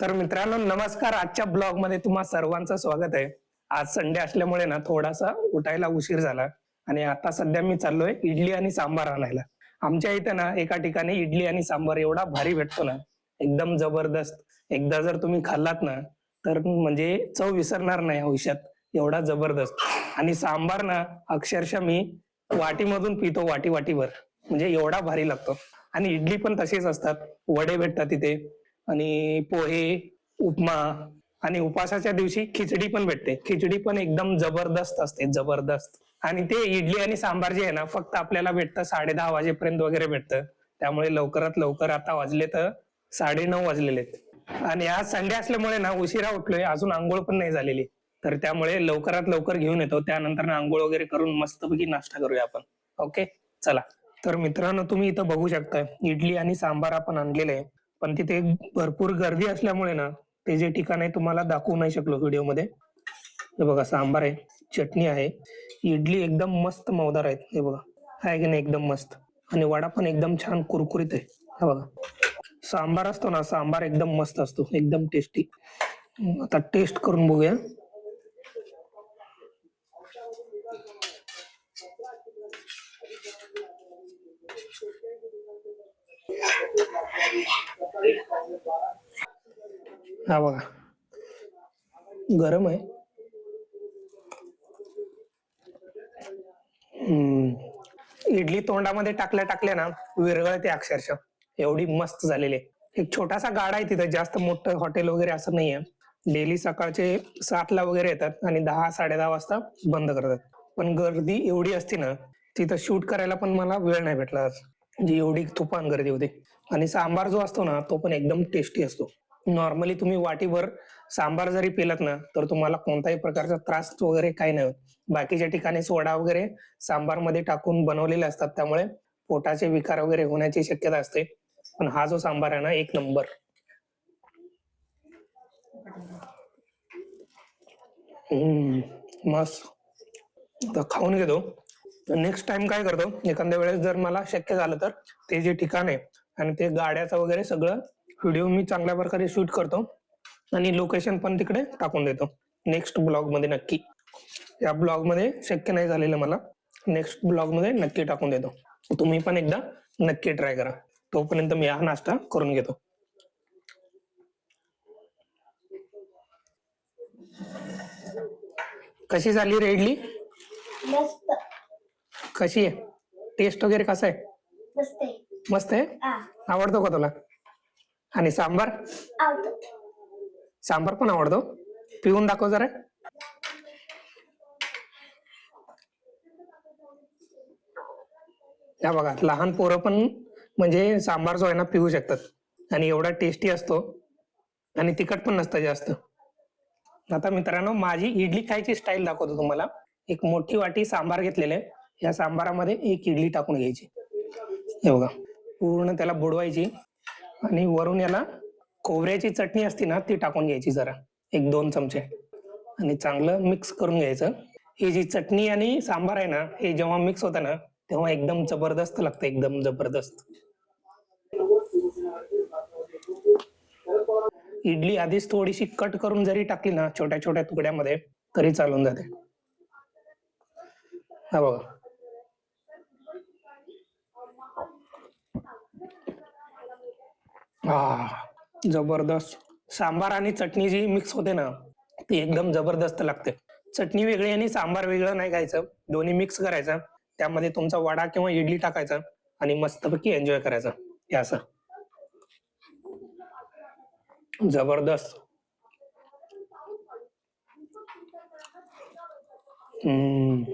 तर मित्रांनो नमस्कार. आजच्या ब्लॉगमध्ये तुम्हा सर्वांचं स्वागत आहे. आज संडे असल्यामुळे ना थोडासा उठायला उशीर झाला आणि आता सध्या मी चाललोय इडली आणि सांबार आणायला. आमच्या इथे ना एका ठिकाणी इडली आणि सांबार एवढा भारी भेटतो ना एकदम जबरदस्त. एकदा जर तुम्ही खाल्लात ना तर म्हणजे चव विसरणार नाही आयुष्यात एवढा जबरदस्त. आणि सांबार ना अक्षरशः मी वाटीमधून पितो वाटी वाटीवर म्हणजे एवढा भारी लागतो. आणि इडली पण तशीच असतात. वडे भेटतात तिथे आणि पोहे उपमा आणि उपासाच्या दिवशी खिचडी पण भेटते. खिचडी पण एकदम जबरदस्त असते जबरदस्त. आणि ते इडली आणि सांबार जे आहे ना फक्त आपल्याला भेटतं साडे दहा वाजेपर्यंत वगैरे भेटतं. त्यामुळे लवकरात लवकर आता वाजले तर साडे नऊ वाजलेले आहेत. आणि आज संडे असल्यामुळे ना उशिरा उठलोय. अजून आंघोळ पण नाही झालेली. तर त्यामुळे लवकरात लवकर घेऊन येतो. त्यानंतर ना आंघोळ वगैरे करून मस्तपैकी नाश्ता करूया आपण. ओके? चला. तर मित्रांनो तुम्ही इथं बघू शकता इडली आणि सांबार आपण आणलेले आहे. पण तिथे भरपूर गर्दी असल्यामुळे ना ते जे ठिकाण आहे तुम्हाला दाखवू नाही शकलो व्हिडिओमध्ये. हे बघा सांबार आहे चटणी आहे इडली एकदम मस्त मवदार आहेत. हे बघा आहे की नाही एकदम मस्त? आणि वडा पण एकदम छान कुरकुरीत आहे. हा बघा सांबार असतो ना सांबार एकदम मस्त असतो एकदम टेस्टी आता टेस्ट करून बघूया. हा बघा. गरम आहे. हम्म. इडली तोंडामध्ये टाकल्या टाकल्या ना विरगळते अक्षरशः. एवढी मस्त झालेली आहे. एक छोटासा गाडा आहे तिथं जास्त मोठं हॉटेल वगैरे असं नाहीये. डेली सकाळचे सातला वगैरे येतात आणि दहा साडे दहा वाजता बंद करतात. पण गर्दी एवढी असते ना तिथं शूट करायला पण मला वेळ नाही भेटला म्हणजे एवढी तुफान गर्दी होती. आणि सांबार जो असतो ना तो पण एकदम टेस्टी असतो. नॉर्मली तुम्ही वाटीभर सांबार जरी पिलात ना तर तुम्हाला कोणताही प्रकारचा त्रास वगैरे काही नाही होत. बाकीच्या ठिकाणी सोडा वगैरे सांबारमध्ये टाकून बनवलेले असतात त्यामुळे पोटाचे विकार वगैरे होण्याची शक्यता असते. पण हा जो सांबार आहे ना एक नंबर. हम्म, मस्त. आता खाऊन घेतो. नेक्स्ट टाइम काय करतो एखाद्या वेळेस जर मला शक्य झालं तर ते जे ठिकाण आहे आणि ते गाड्याचं वगैरे सगळं व्हिडिओ मी चांगल्या प्रकारे शूट करतो. आणि लोकेशन पण तिकडे टाकून देतो. नेक्स्ट ब्लॉगमध्ये नक्की. या ब्लॉगमध्ये शक्य नाही झालेलं मला. नेक्स्ट ब्लॉगमध्ये नक्की टाकून देतो. तुम्ही पण एकदा नक्की ट्राय करा. तोपर्यंत मी हा नाश्ता करून घेतो. कशी झाली रे इडली? कशी आहे? टेस्ट वगैरे कसं आहे. मस्त आहे? आवडतो का तुला? आणि सांबार? सांबार पण आवडतो. पिऊन दाखव जरा. या बघा लहान पोरं पण म्हणजे सांबार जो आहे ना पिऊ शकतात. आणि एवढा टेस्टी असतो. आणि तिखट पण नसतं जास्त. आता मित्रांनो माझी इडली खायची स्टाईल दाखवतो तुम्हाला. एक मोठी वाटी सांबार घेतलेले या सांबारामध्ये एक इडली टाकून घ्यायची. हे बघा. पूर्ण त्याला बुडवायची आणि वरून याला खोबऱ्याची चटणी असते ना ती टाकून घ्यायची जरा. एक दोन चमचे. आणि चांगलं मिक्स करून घ्यायचं. ही जी चटणी आणि सांबार आहे ना हे जेव्हा मिक्स होतं ना तेव्हा एकदम जबरदस्त लागतं एकदम जबरदस्त. इडली आधीच थोडीशी कट करून जरी टाकली ना छोट्या छोट्या तुकड्यामध्ये तरी चालून जाते. हा बघा. हा जबरदस्त. सांबार आणि चटणी जी मिक्स होते ना ती एकदम जबरदस्त लागते. चटणी वेगळी आणि सांबार वेगळं नाही खायचं. दोन्ही मिक्स करायचं. त्यामध्ये तुमचा वडा किंवा इडली टाकायचा आणि मस्तपैकी एन्जॉय करायचं. हे असं. जबरदस्त. हम्म.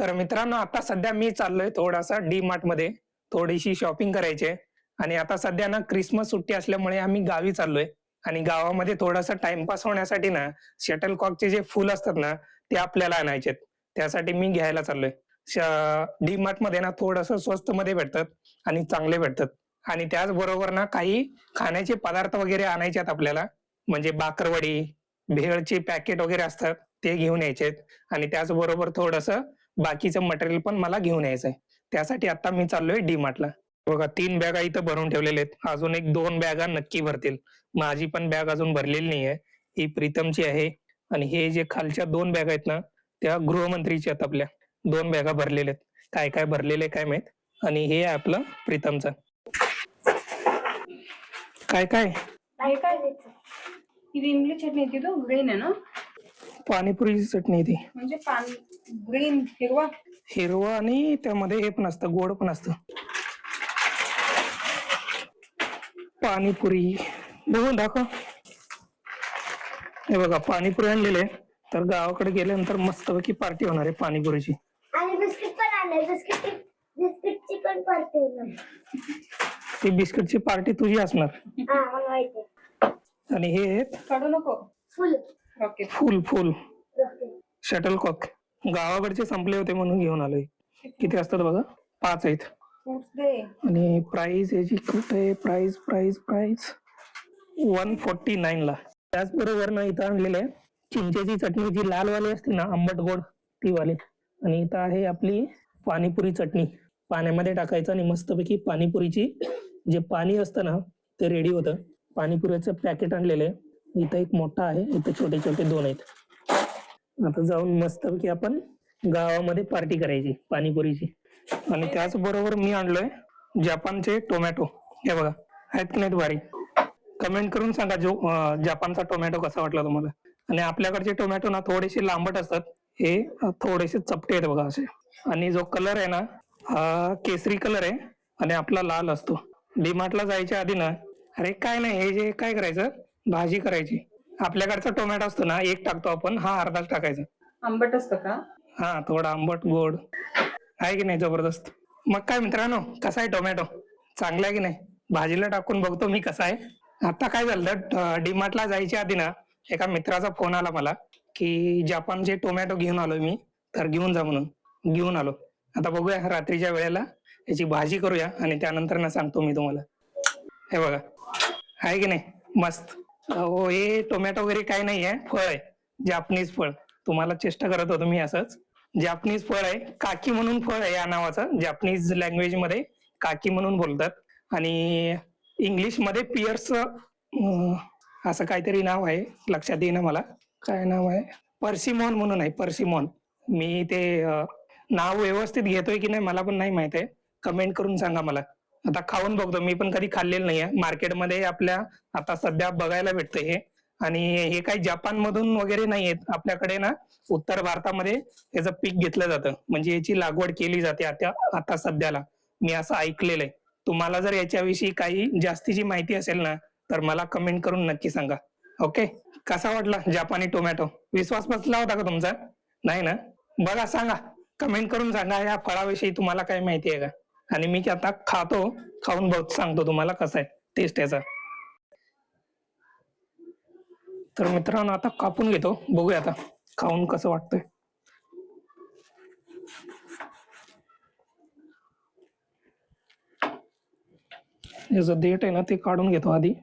तर मित्रांनो आता सध्या मी चाललोय थोडासा डी मार्टमध्ये. थोडीशी शॉपिंग करायची आहे. आणि आता सध्या ना क्रिसमस सुट्टी असल्यामुळे आम्ही गावी चाललोय. आणि गावामध्ये थोडासा टाइमपास होण्यासाठी ना शटल कॉकचे जे फुल असतात ना ते आपल्याला आणायचे त्यासाठी मी घ्यायला चाललोय. डी मार्टमध्ये ना थोडस स्वस्त मध्ये भेटतात आणि चांगले भेटतात. आणि त्याचबरोबर ना काही खाण्याचे पदार्थ वगैरे आणायचे आहेत आपल्याला. म्हणजे बाकरवडी भेळचे पॅकेट वगैरे असतात ते घेऊन यायचे आणि त्याचबरोबर थोडस बाकीचं मटेरियल पण मला घेऊन यायचंय. त्यासाठी आता मी चाललोय डी मार्टला बघा तीन बॅगा इथं भरून ठेवलेले आहेत. अजून एक दोन बॅगा नक्की भरतील. माझी पण बॅग अजून भरलेली नाही आहे ही प्रीतमची आहे. आणि हे जे खालच्या दोन बॅग आहेत ना त्या गृहमंत्रीच्या आहेत आपल्या. दोन बॅगा भरलेल्या आहेत. काय काय भरलेले काय माहीत? आणि हे आहे आपलं प्रीतमचं. काय काय? काय पाणीपुरीची चटणी ती. म्हणजे हिरवा. हिरवा आणि त्यामध्ये हे पण असतं गोड पण असतं. पाणीपुरी. बघून दाखव. हे बघा पाणीपुरी आणलेले. तर गावाकडे गेल्यानंतर मस्तपैकी पार्टी होणार आहे पाणीपुरीची. आणि बिस्किट पण आणले बिस्किट बिस्किटची पण पार्टी होणार. ती बिस्किटची पार्टी तुझी असणार. हा मला माहिती आणि हे काढू नको. Full. Okay. Full full. Okay. Shuttlecock गावाकडचे संपले होते म्हणून घेऊन आलोय. किती असतात बघा? पाच आहेत. फ्रुट्स दे आणि प्राइस याची कुठे आहे price price price one forty nine ला. त्याचबरोबर ना इथं आणलेलं आहे चिंचेची चटणी जी लाल वाली असते ना आंबट गोड ती वाली आणि इथं आहे आपली पाणीपुरी चटणी. पाण्यामध्ये टाकायचं आणि मस्तपैकी पाणीपुरीची जे पाणी असतं ना ते रेडी होतं. पाणीपुरीचं पॅकेट आणलेलं आहे. इथं एक मोठा आहे इथं छोटे छोटे दोन आहेत. आता जाऊन मस्तपैकी आपण गावामध्ये पार्टी करायची पाणीपुरीची. आणि त्याचबरोबर मी आणलोय जपानचे टोमॅटो. हे बघा आहेत की नाहीत भारी कमेंट करून सांगा जो जपानचा टोमॅटो कसा वाटला तुम्हाला? आणि आपल्याकडचे टोमॅटो ना थोडेसे लांबट असतात. हे थोडेसे चपटे आहेत बघा असे. आणि जो कलर आहे ना हा केसरी कलर आहे आणि आपला लाल असतो. डीमार्टला जायच्या आधी ना अरे काय नाही हे जे काय करायचं? भाजी करायची. आपल्याकडचा टोमॅटो असतो ना एक टाकतो आपण हा अर्धाच टाकायचा. आंबट असतं का? हा थोडा आंबट गोड. आहे की नाही जबरदस्त? मग काय मित्रांनो कसा आहे टोमॅटो? चांगला आहे की नाही? भाजीला टाकून बघतो मी कसा आहे. आता काय झालं डीमार्टला जायच्या आधी ना एका मित्राचा फोन आला मला की जपानचे टोमॅटो घेऊन आलो मी तर घेऊन जा म्हणून. घेऊन आलो. आता बघूया रात्रीच्या वेळेला याची भाजी करूया आणि त्यानंतर ना सांगतो मी तुम्हाला. हे बघा. आहे की नाही? मस्त. अहो हे टोमॅटो वगैरे काही नाही आहे फळ आहे. जापनीज फळ. तुम्हाला चेष्टा करत होतो मी असंच. जापनीज फळ आहे. काकी म्हणून फळ आहे या नावाचं. जापनीज लँग्वेजमध्ये काकी म्हणून बोलतात. आणि इंग्लिशमध्ये पियर्स असं काहीतरी नाव आहे. लक्षात येईना मला. काय नाव आहे? पर्सिमॉन म्हणून आहे. पर्सिमॉन मी ते नाव व्यवस्थित घेतोय की नाही मला पण नाही माहीत आहे. कमेंट करून सांगा मला. आता खाऊन बघतो. मी पण कधी खाल्लेलं नाहीये. मार्केटमध्ये आपल्या आता सध्या बघायला भेटतंय हे. आणि हे काही जपान मधून वगैरे नाही आहेत आपल्याकडे ना उत्तर भारतामध्ये याचं पीक घेतलं जातं. म्हणजे याची लागवड केली जाते आता आता सध्याला. मी असं ऐकलेलं आहे तुम्हाला जर याच्याविषयी काही जास्तीची माहिती असेल ना तर मला कमेंट करून नक्की सांगा. ओके कसा वाटला जपानी टोमॅटो विश्वास बसला होता का तुमचा? नाही ना? बघा सांगा. कमेंट करून सांगा. या फळाविषयी तुम्हाला काय माहिती आहे का? आणि मी आता खातो खाऊन बघ सांगतो तुम्हाला कसं आहे. टेस्ट याचा. तर मित्रांनो आता कापून घेतो. बघूया आता खाऊन कसं वाटतंय. याचं देठ आहे ना ते काढून घेतो आधी.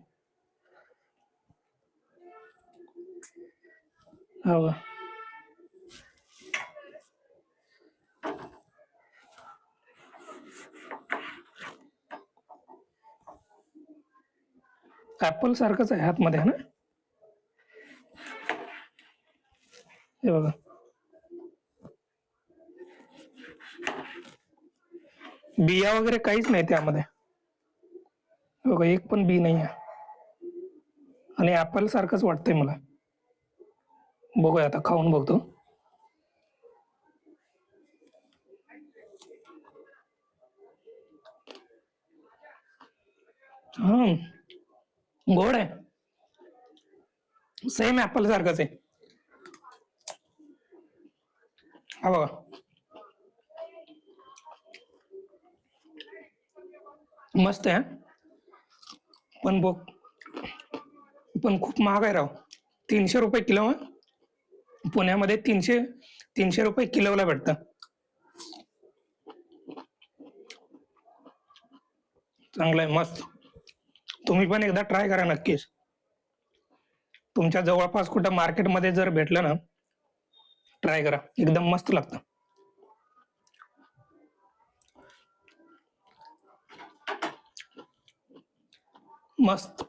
हा ऍपल सारखंच आहे आतमध्ये ना? हे बघा. बिया वगैरे काहीच नाही त्यामध्ये. बघा एक पण बी नाही आहे आणि ऍपल सारखंच वाटतंय मला. बघूया आता खाऊन बघतो. हम्म. गोड आहे. सेम ऍपल सारखंच आहे. हा बघा मस्त आहे पण बघ पण खूप महाग आहे राव तीनशे रुपये किलो हं. पुण्यामध्ये तीनशे तीनशे रुपये किलोला भेटतं चांगलं आहे मस्त तुम्ही पण एकदा ट्राय करा नक्कीच तुमच्या जवळपास कुठं मार्केटमध्ये जर भेटलं ना ट्राय करा. एकदम मस्त लागतं. मस्त.